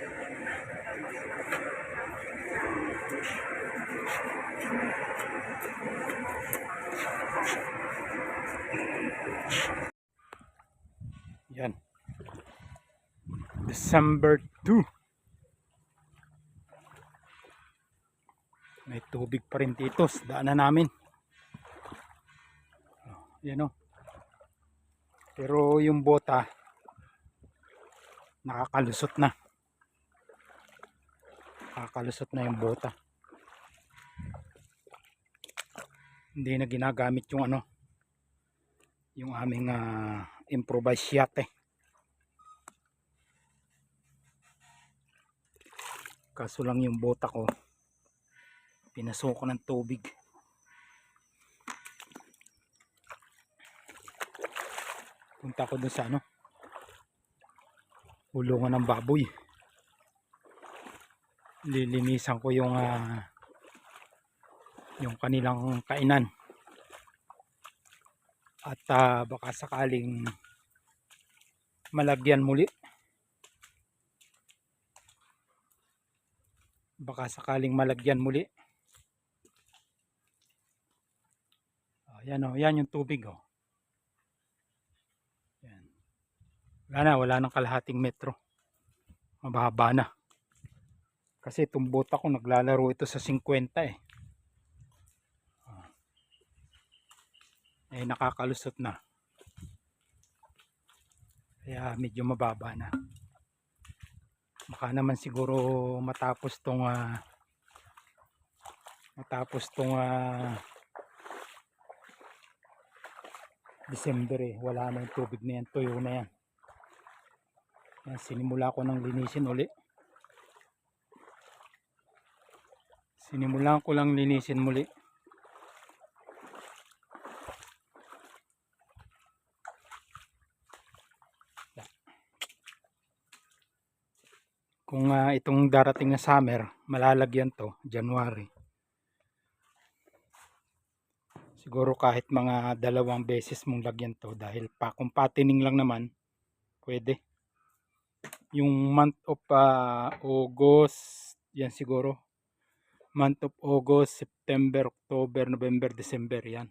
Yan. December 2. May tubig pa rin dito sa daanan namin. Oh, Yan o. Pero yung bota nakakalusot na. Nakakalusot na yung bota. Hindi na ginagamit yung ano yung aming ah, improvised yate. Kaso lang yung bota ko pinasok ng tubig. Punta ko dun sa ano hulungan ng baboy. Lilinisan ko yung ah, yung kanilang kainan. At ah, baka sakaling malagyan muli. Baka sakaling malagyan muli. Oh, yan oh, yan yung tubig oh. yan. wala na wala nang kalahating metro. Mababa na kasi itong bota ko naglalaro ito sa 50 eh. Eh nakakalusot na. Kaya medyo mababa na. Baka naman siguro matapos tong ah, matapos tong ah, December eh. Wala na yung tubig na yan. Tuyo na yan sinimula ko ng linisin uli sinimulan ko lang linisin muli. Kung ah, itong darating na summer malalagyan to January. Siguro kahit mga dalawang beses mong lagyan to dahil pa kung patining lang naman pwede. Yung month of ah, August yan siguro month of August, September, October, November, December yan.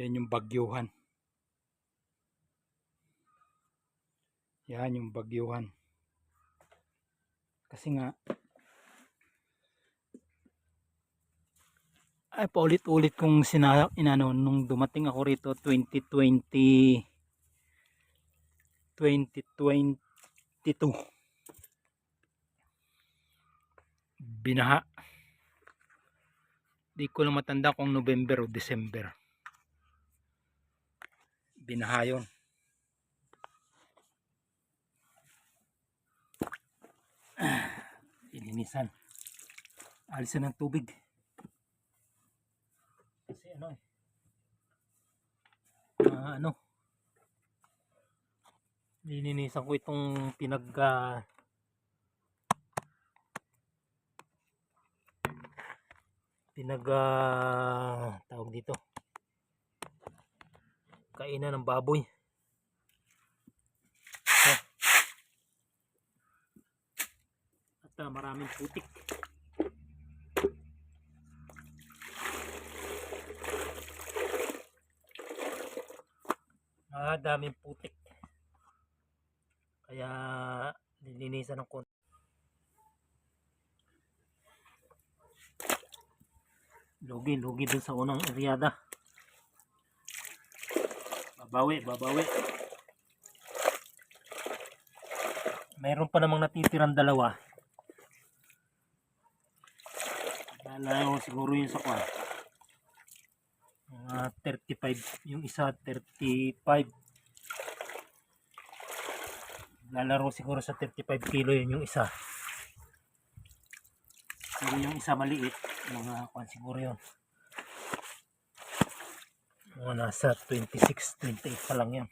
Yan yung bagyuhan. Yan yung bagyuhan. Kasi nga ay paulit-ulit kong sina inano nung dumating ako rito 2020 2022 binaha. Di ko lang matanda kung November o December. Binaha yun. Ilinisan. Alisan ng tubig. Kasi ano eh. Ah, ano? Lininisan ko itong pinag ah, pinag ah, tawag dito. Kainan ng baboy. At ah, maraming putik. Ah daming putik. Kaya nilinisan ng konti lugi lugi dun sa unang eryada babawi babawi mayroon pa namang natitirang dalawa. Lalayo siguro yun sa kwan. Mga 35, yung isa 35. Lalaro siguro sa 35 kilo yun yung isa. Pero yung isa maliit, mga kwan siguro yun. Mga nasa 26, 28 pa lang yan.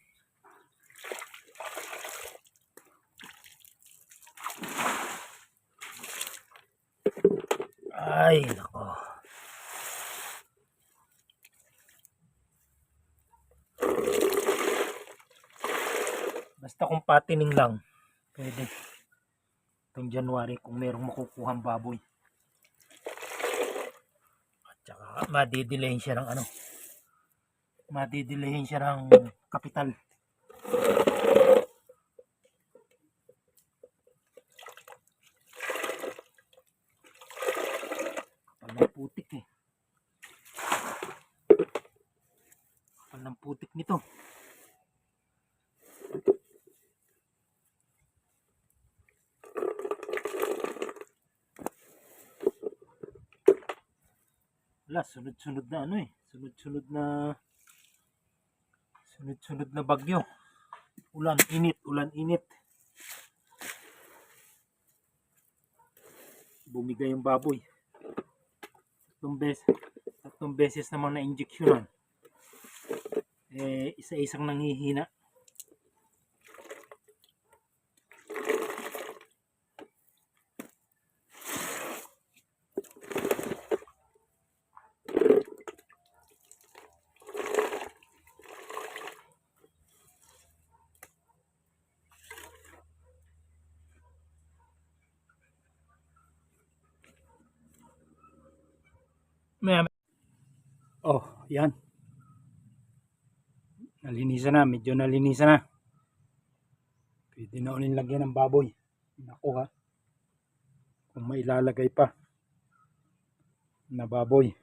Ay, nako. Basta kung patining lang, pwede. Itong January kung merong makukuhang baboy. Madidilayin siya ng ano. Madidilayin siya ng kapital. Kapal ng putik eh. Kapal ng putik nito. Wala, sunod-sunod na ano eh. Sunod-sunod na sunod-sunod na bagyo. Ulan, init, ulan, init. Bumigay yung baboy. Tatlong beses, tatlong beses naman na injeksyonan. Eh, isa-isang nanghihina. Maya, Oh, yan. Nalinisan na, medyo nalinisan na. Pwede na ulit lagyan ng baboy. Naku ha. Kung mailalagay pa na baboy.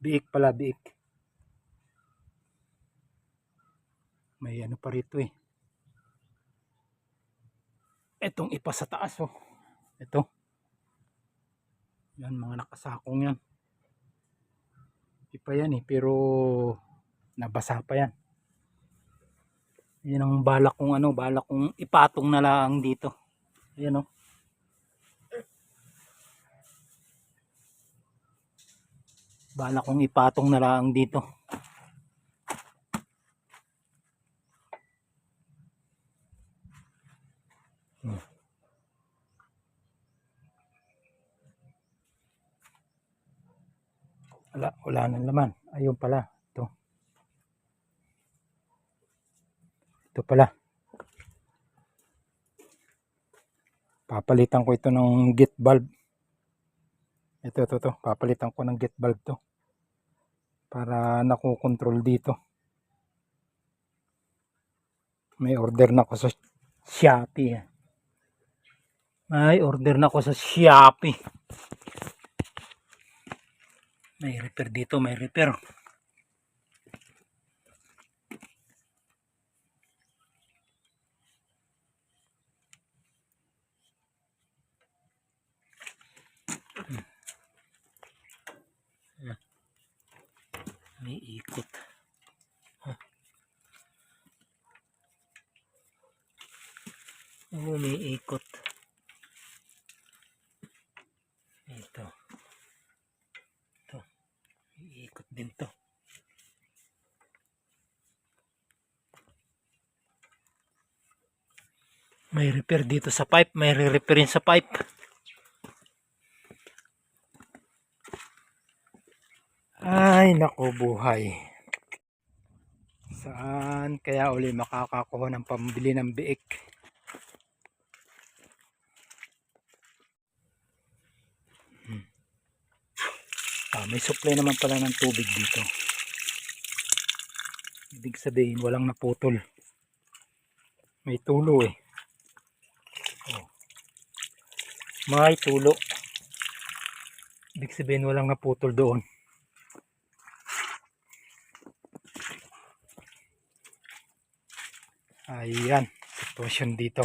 Biik pala, biik. May ano pa rito eh. Etong ipa sa taas oh. Ito. Yan, mga nakasakong yan. Ipa yan eh, pero nabasa pa yan. Yan ang balak kong ano, balak kong ipatong na lang dito. Ayan oh. Balak kong ipatong na lang dito. Hmm. Wala, wala nang laman. Ayun pala. Ito. Ito pala. Papalitan ko ito ng gate valve. Ito, ito, ito. Papalitan ko ng gate valve to. Para nakokontrol dito. May order na ako sa Shopee. May order na ako sa Shopee. May repair dito, may repair. May ikot. Huh. Oo, may ikot. Ito. Ito. Iikot din to. May repair dito sa pipe, may re-repair rin sa pipe. Ay, nako buhay. Saan kaya uli makakakuha ng pambili ng biik? Ah, may supply naman pala ng tubig dito. Ibig sabihin, walang naputol. May tulo eh. Oh. May tulo. Ibig sabihin, walang naputol doon. Ayan, sitwasyon dito.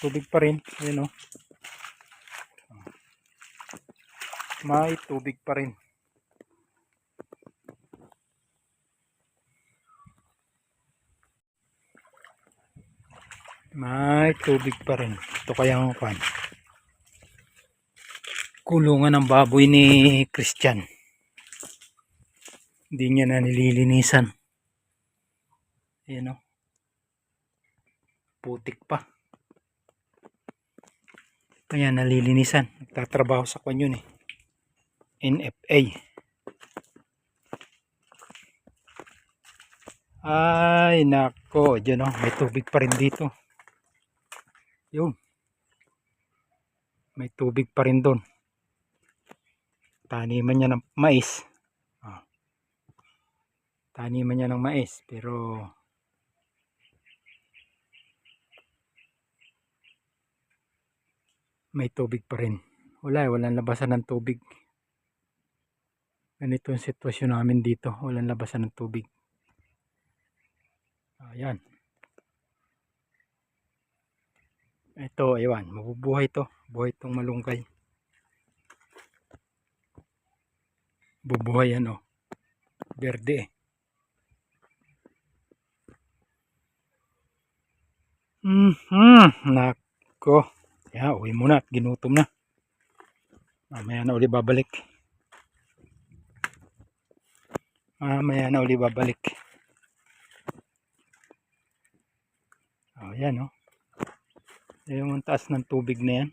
Tubig pa rin. Ayan o. May tubig pa rin. May tubig pa rin. Ito kaya ang pan. Kulungan ng baboy ni Christian. Hindi niya na nililinisan. Ayan o. Putik pa. Kaya nalilinisan. Nagtatrabaho sa kwan yun eh. NFA. Ay, nako. Diyan o. May tubig pa rin dito. Yun. May tubig pa rin doon. Taniman niya ng mais. Ah. Taniman niya ng mais. Pero may tubig pa rin. Wala, eh, walang labasan ng tubig. Ganito ang sitwasyon namin dito. Walang labasan ng tubig. Ayan. Ito, aywan. Mabubuhay to. Buhay itong malunggay. Bubuhay yan, oh. Berde, eh. Mhm. Nako. Ya, uwi muna at ginutom na. Mamaya na uli babalik. Mamaya na uli babalik. Oh, yan oh. Yung ang taas ng tubig na yan.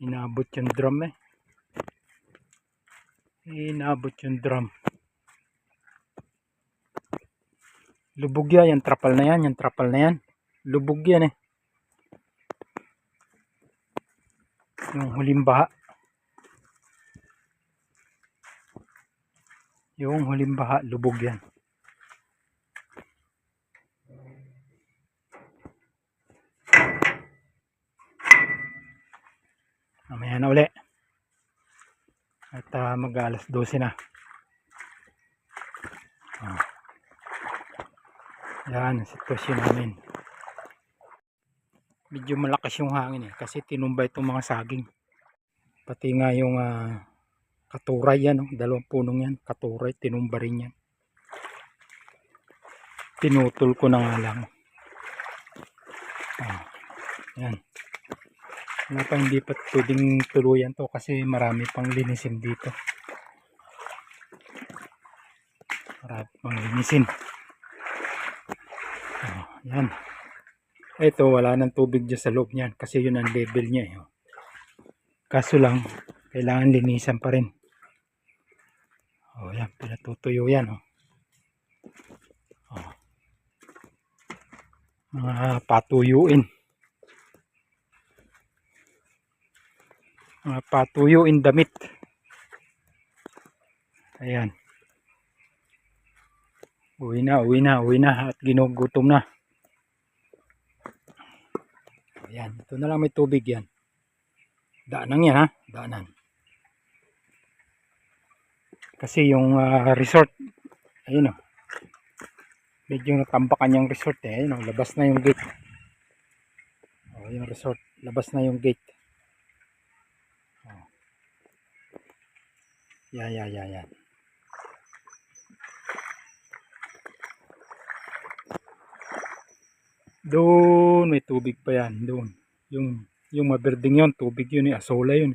Inaabot yung drum eh. Inaabot yung drum. Lubog yan, yung trapal na yan, yung trapal na yan. Lubog yan eh. Yung huling baha. Yung huling baha, lubog yan. Mamaya na uli. At uh, mag alas 12 na. Ah. Yan ang sitwasyon namin. Medyo malakas yung hangin eh kasi tinumba itong mga saging. Pati nga yung ah, katuray yan, oh, dalawang punong yan, katuray, tinumba rin yan. Pinutol ko na nga lang. Ah, yan. Wala hindi pa pwedeng tuluyan to kasi marami pang linisin dito. Marami pang linisin. Oh, yan. Ito, wala nang tubig dyan sa loob niyan kasi yun ang level niya. Eh. oh. Kaso lang, kailangan linisan pa rin. Oh, yan. Pinatutuyo yan. Oh. Oh. Mga patuyuin. Mga patuyuin damit. Ayan. Uwi na, uwi na, uwi na at ginugutom na. Ayan, ito na lang may tubig yan. Daanan yan ha, daanan. Kasi yung ah, resort, ayun o. Medyo natambakan yung resort eh. Ayun o, labas na yung gate. O, yung resort, labas na yung gate. O. Yan, yan, yan, yan. Doon, may tubig pa yan. Doon. Yung, yung maberding yun, tubig yun, eh, asola yun.